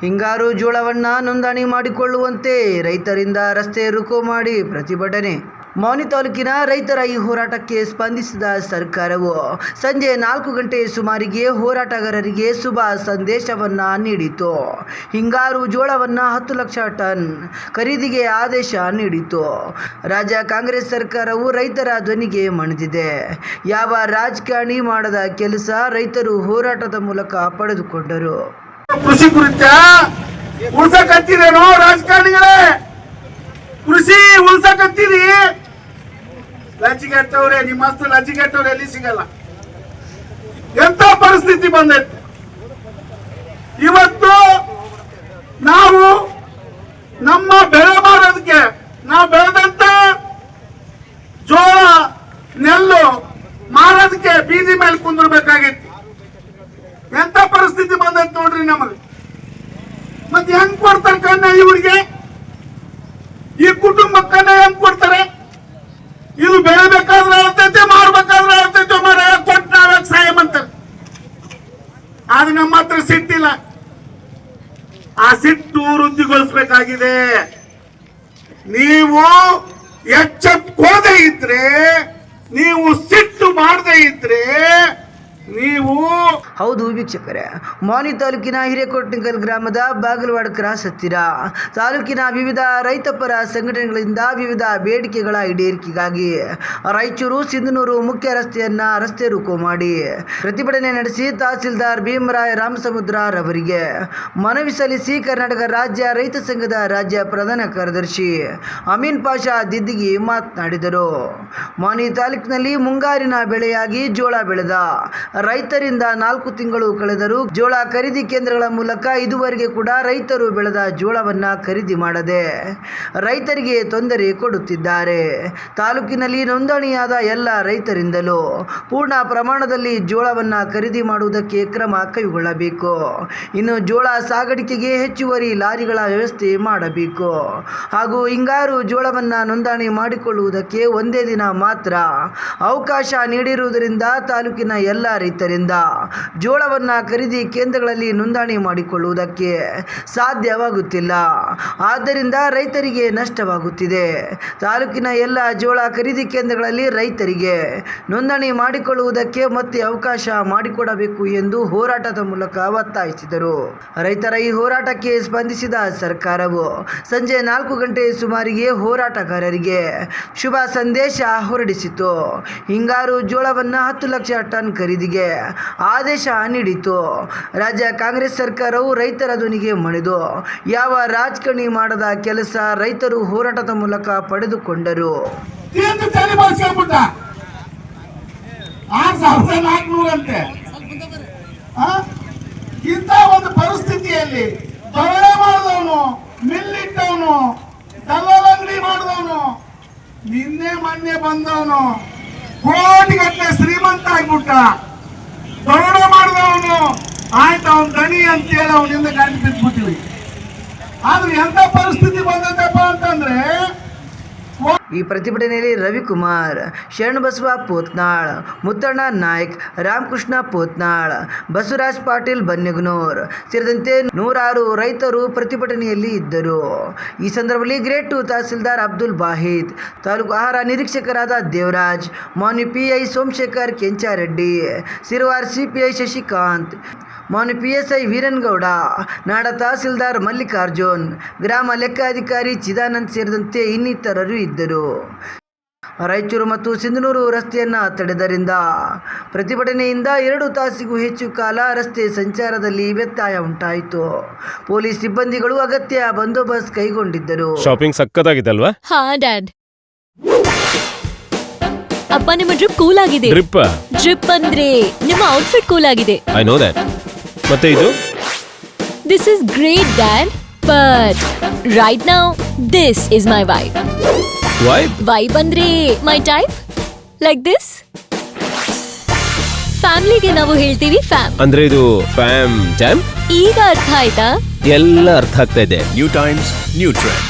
ಹಿಂಗಾರು ಜೋಳವನ್ನ ನೋಂದಣಿ ಮಾಡಿಕೊಳ್ಳುವಂತೆ ರೈತರಿಂದ ರಸ್ತೆ ರುಕು ಮಾಡಿ ಪ್ರತಿಭಟನೆ. ಮೌನಿ ತಾಲೂಕಿನ ರೈತರ ಈ ಹೋರಾಟಕ್ಕೆ ಸ್ಪಂದಿಸಿದ ಸರ್ಕಾರವು ಸಂಜೆ ನಾಲ್ಕು ಗಂಟೆ ಸುಮಾರಿಗೆ ಹೋರಾಟಗಾರರಿಗೆ ಶುಭ ಸಂದೇಶವನ್ನ ನೀಡಿತು. ಹಿಂಗಾರು ಜೋಳವನ್ನ ಹತ್ತು ಲಕ್ಷ ಟನ್ ಖರೀದಿಗೆ ಆದೇಶ ನೀಡಿತು. ರಾಜ್ಯ ಕಾಂಗ್ರೆಸ್ ಸರ್ಕಾರವು ರೈತರ ಧ್ವನಿಗೆ ಮಣಿದಿದೆ. ಯಾವ ರಾಜಕಾರಣಿ ಮಾಡದ ಕೆಲಸ ರೈತರು ಹೋರಾಟದ ಮೂಲಕ ಪಡೆದುಕೊಂಡರು. ಕೃಷಿ ಕುರಿತ ಉಳ್ಸಕತ್ತಿರೇನೋ ರಾಜಕಾರಣಿಗಳೇ? ಕೃಷಿ ಉಳ್ಸಕತ್ತೀರಿ? ಲಜ್ಜಿಗೆಟ್ಟವ್ರೆ, ನಿಮ್ಮ ಅಷ್ಟು ಲಜ್ಜಿಗೆಟ್ಟವ್ರೆ, ಎಲ್ಲಿ ಸಿಗಲ್ಲ. ಎಂತ ಪರಿಸ್ಥಿತಿ ಬಂದೈತೆ? ಇವತ್ತು ನಾವು ನಮ್ಮ ಬೆಳೆ ಮಾಡೋದಕ್ಕೆ ನಾವು ಬೆಳೆದಂತ ಜೋಳ, ನೆಲ್ಲು ಮಾರೋದಕ್ಕೆ ಬೀದಿ ಮೇಲೆ ಕುಂದಿರ್ಬೇಕಾಗಿತ್ತು. ನೋಡ್ರಿ ಮತ್ತೆ ಹೆಂಗ್ ಕೊಡ್ತಾರೆ ಕಣ್ಣ ಇವರಿಗೆ? ಈ ಕುಟುಂಬಕ್ಕನ್ನ ಹೆಂಗ್ ಕೊಡ್ತಾರೆ? ಇದು ಬೆಳಿಬೇಕಾದ್ರೆ ಅಳತೈತೆ ಮಾಡ್ಬೇಕಾದ್ರೆ ಅಳತೈತೆ ಮಾರ ಕೊಟ್ಟು ನಾವ್ಯಾಕ ಸಹಾಯ ಅಂತಾರೆ ಆದ್ರೆ ನಮ್ಮ ಹತ್ರ ಸಿಟ್ಟಿಲ್ಲ ಆ ಸಿಟ್ಟು ವೃದ್ಧಿಗೊಳಿಸ್ಬೇಕಾಗಿದೆ. ನೀವು ಎಚ್ಚೆತ್ಕೋದೇ ಇದ್ರೆ ನೀವು ಸಿಟ್ಟು ಮಾಡದೇ ಇದ್ರೆ ನೀವು ಹೌದು ವೀಕ್ಷಕರೇ ಮಾನಿ ತಾಲೂಕಿನ ಹಿರೇಕೊಟ್ಟಿಂಗಲ್ ಗ್ರಾಮದ ಬಾಗಲವಾಡ ಕ್ರಾಸ್ ಹತ್ತಿರ, ತಾಲೂಕಿನ ವಿವಿಧ ರೈತಪರ ಸಂಘಟನೆಗಳಿಂದ ವಿವಿಧ ಬೇಡಿಕೆಗಳ ಈಡೇರಿಕೆಗಾಗಿ ರಾಯಚೂರು ಸಿಂಧನೂರು ಮುಖ್ಯ ರಸ್ತೆಯನ್ನ ರಸ್ತೆ ರುಕು ಮಾಡಿ ಪ್ರತಿಭಟನೆ ನಡೆಸಿ ತಹಸೀಲ್ದಾರ್ ಭೀಮರಾಯ ರಾಮಸಮುದ್ರ ರವರಿಗೆ ಮನವಿ ಸಲ್ಲಿಸಿ ಕರ್ನಾಟಕ ರಾಜ್ಯ ರೈತ ಸಂಘದ ರಾಜ್ಯ ಪ್ರಧಾನ ಕಾರ್ಯದರ್ಶಿ ಅಮೀನ್ ಪಾಷಾ ದಿದ್ದಿಗಿ ಮಾತನಾಡಿದರು. ಮಾನಿ ತಾಲೂಕಿನಲ್ಲಿ ಮುಂಗಾರಿನ ಬೆಳೆಯಾಗಿ ಜೋಳ ಬೆಳೆದ ರೈತರಿಂದ ನಾಲ್ಕು ತಿಂಗಳು ಕಳೆದರೂ ಜೋಳ ಖರೀದಿ ಕೇಂದ್ರಗಳ ಮೂಲಕ ಇದುವರೆಗೆ ಕೂಡ ರೈತರು ಬೆಳೆದ ಜೋಳವನ್ನ ಖರೀದಿ ಮಾಡದೆ ರೈತರಿಗೆ ತೊಂದರೆ ಕೊಡುತ್ತಿದ್ದಾರೆ. ತಾಲೂಕಿನಲ್ಲಿ ನೋಂದಣಿಯಾದ ಎಲ್ಲ ರೈತರಿಂದಲೂ ಪೂರ್ಣ ಪ್ರಮಾಣದಲ್ಲಿ ಜೋಳವನ್ನ ಖರೀದಿ ಮಾಡುವುದಕ್ಕೆ ಕ್ರಮ ಕೈಗೊಳ್ಳಬೇಕು. ಇನ್ನು ಜೋಳ ಸಾಗಾಣಿಕೆಗೆ ಹೆಚ್ಚುವರಿ ಲಾರಿಗಳ ವ್ಯವಸ್ಥೆ ಮಾಡಬೇಕು. ಹಾಗೂ ಹಿಂಗಾರು ಜೋಳವನ್ನ ನೋಂದಣಿ ಮಾಡಿಕೊಳ್ಳುವುದಕ್ಕೆ ಒಂದೇ ದಿನ ಮಾತ್ರ ಅವಕಾಶ ನೀಡಿರುವುದರಿಂದ ತಾಲೂಕಿನ ಎಲ್ಲ ರೈತರಿಂದ ಜೋಳವನ್ನ ಖರೀದಿ ಕೇಂದ್ರಗಳಲ್ಲಿ ನೋಂದಣಿ ಮಾಡಿಕೊಳ್ಳುವುದಕ್ಕೆ ಸಾಧ್ಯವಾಗುತ್ತಿಲ್ಲ. ಆದ್ದರಿಂದ ರೈತರಿಗೆ ನಷ್ಟವಾಗುತ್ತಿದೆ. ತಾಲೂಕಿನ ಎಲ್ಲ ಜೋಳ ಖರೀದಿ ಕೇಂದ್ರಗಳಲ್ಲಿ ರೈತರಿಗೆ ನೋಂದಣಿ ಮಾಡಿಕೊಳ್ಳುವುದಕ್ಕೆ ಮತ್ತೆ ಅವಕಾಶ ಮಾಡಿಕೊಡಬೇಕು ಎಂದು ಹೋರಾಟದ ಮೂಲಕ ಒತ್ತಾಯಿಸಿದರು. ರೈತರ ಈ ಹೋರಾಟಕ್ಕೆ ಸ್ಪಂದಿಸಿದ ಸರ್ಕಾರವು ಸಂಜೆ ನಾಲ್ಕು ಗಂಟೆ ಸುಮಾರಿಗೆ ಹೋರಾಟಗಾರರಿಗೆ ಶುಭ ಸಂದೇಶ ಹೊರಡಿಸಿತು. ಹಿಂಗಾರು ಜೋಳವನ್ನು ಹತ್ತು ಲಕ್ಷ ಟನ್ ಖರೀದಿಗೆ ಆದೇಶ ನೀಡಿತು. ರಾಜ್ಯ ಕಾಂಗ್ರೆಸ್ ಸರ್ಕಾರವು ರೈತರ ಧ್ವನಿಗೆ ಮಣಿದು, ಯಾವ ರಾಜಕಾರಣಿ ಮಾಡದ ಕೆಲಸ ರೈತರು ಹೋರಾಟದ ಮೂಲಕ ಪಡೆದುಕೊಂಡರು. ಇಂಥ ಒಂದು ಪರಿಸ್ಥಿತಿಯಲ್ಲಿ ದೊರೆ ಮಾಡಿದವನು, ಮಿಲ್ಲಿಟ್ಟವನು ದಲ್ಲಾಳ ಅಂಗಡಿ ಮಾಡಿದವನು, ನಿನ್ನೆ ಮೊನ್ನೆ ಬಂದವನು, ಕೋಟಿಗಟ್ಟಲೆ ಶ್ರೀಮಂತ ಆಗ್ಬಿಟ್ಟ. ದೊರೆ ಮಾಡಿದವನು ಆಯ್ತು ಅವನ್ ದಣಿ ಅಂತೇಳಿ ಅವನಿಂದ ಗಾಡಿ ಆದ್ರೆ ಎಂತ ಪರಿಸ್ಥಿತಿ ಬಂದೈತಪ್ಪ ಅಂತಂದ್ರೆ ಈ ಪ್ರತಿಭಟನೆಯಲ್ಲಿ ರವಿಕುಮಾರ್, ಶರಣಬಸವ ಪೋತ್ನಾಳ್, ಮುತ್ತಣ್ಣ ನಾಯ್ಕ್, ರಾಮಕೃಷ್ಣ ಪೋತ್ನಾಳ್, ಬಸವರಾಜ್ ಪಾಟೀಲ್ ಬನ್ಯಗನೂರ್ ಸೇರಿದಂತೆ ನೂರಾರು ರೈತರು ಪ್ರತಿಭಟನೆಯಲ್ಲಿ ಇದ್ದರು. ಈ ಸಂದರ್ಭದಲ್ಲಿ ಗ್ರೇಟ್ ಟು ತಹಸೀಲ್ದಾರ್ ಅಬ್ದುಲ್ ಬಾಹಿದ್ ತಾಲೂಕು ಆಹಾರ ನಿರೀಕ್ಷಕರಾದ ದೇವರಾಜ್, ಮಾನ್ಯ PI Somashekhar Kenchareddy, Sirwar CPI Shashikant Mouni P S I Veerangouda ನಾಡ ತಹಸೀಲ್ದಾರ್ ಮಲ್ಲಿಕಾರ್ಜುನ್ ಗ್ರಾಮ ಲೆಕ್ಕಾಧಿಕಾರಿ ಚಿದಾನಂದ್ ಸೇರಿದಂತೆ ಇನ್ನಿತರರು ಇದ್ದರು. ರಾಯಚೂರು ಮತ್ತು ಸಿಂಧನೂರು ರಸ್ತೆಯನ್ನು ತಡೆದರಿಂದ ಪ್ರತಿಭಟನೆಯಿಂದ ಎರಡು ತಾಸಿಗೂ ಹೆಚ್ಚು ಕಾಲ ರಸ್ತೆ ಸಂಚಾರದಲ್ಲಿ ವ್ಯತ್ಯಯ ಉಂಟಾಯಿತು. ಪೊಲೀಸ್ ಸಿಬ್ಬಂದಿಗಳು ಅಗತ್ಯ ಬಂದೋಬಸ್ತ್ ಕೈಗೊಂಡಿದ್ದರು. ಶಾಪಿಂಗ್ ಸಖತ್ತಾಗಿದೆ ಅಲ್ವಾ ಹಾ ಡ್ಯಾಡ್ ಅಪ್ಪ ನಿಮ್ಮ ಡ್ರಿಪ್ ಕೂಲ್ ಆಗಿದೆ. ಡ್ರಿಪ್ ಡ್ರಿಪ್ ಅಂದ್ರೆ ನಿಮ್ಮ ಔಟ್ಫಿಟ್ ಕೂಲ್ ಆಗಿದೆ. ಐ ನೋ ದಟ್ ಮತ್ತೆ ಇದು? This is great dad but right now this is my wife wife wife ಅಂದ್ರೆ ಮೈ ಟೈಪ್ ಲೈಕ್ ದಿಸ್ ಫ್ಯಾಮಿಲಿಗೆ ನಾವು ಹೇಳ್ತೀವಿ ಫ್ಯಾಮ್ ಅಂದ್ರೆ ಇದು ಫ್ಯಾಮ್ ಜಾಮ್ ಈಗ ಅರ್ಥ ಆಯ್ತಾ? ಎಲ್ಲ ಅರ್ಥ ಆಗ್ತಾ ಇದೆ. New Times, New Trend.